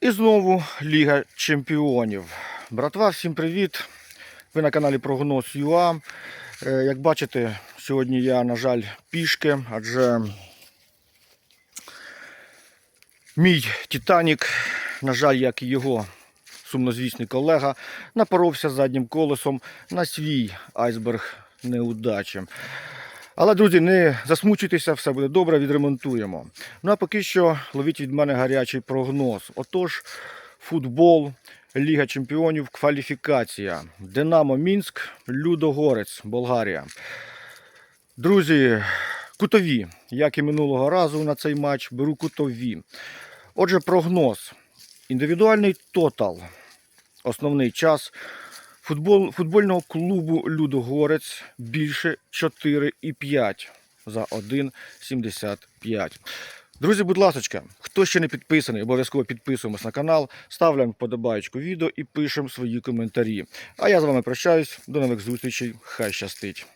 І знову Ліга Чемпіонів. Братва, всім привіт! Ви на каналі Прогноз ЮА. Е, Як бачите, сьогодні я, на жаль, пішки, адже мій Титанік, на жаль, як і його сумнозвісний колега, напоровся заднім колесом на свій айсберг неудачі. Але, друзі, не засмучуйтеся, все буде добре, відремонтуємо. Ну а поки що ловіть від мене гарячий прогноз. Отож, футбол, Ліга Чемпіонів, кваліфікація. Динамо Мінськ, Людогорець, Болгарія. Друзі, кутові, як і минулого разу на цей матч, беру кутові. Отже, прогноз. Індивідуальний тотал. Основний час футбол, футбольного клубу Людогорець більше 4,5 за 1,75. Друзі, будь ласка, хто ще не підписаний, обов'язково підписуємось на канал, ставляємо вподобаєчку відео і пишемо свої коментарі. А я з вами прощаюсь. До нових зустрічей. Хай щастить!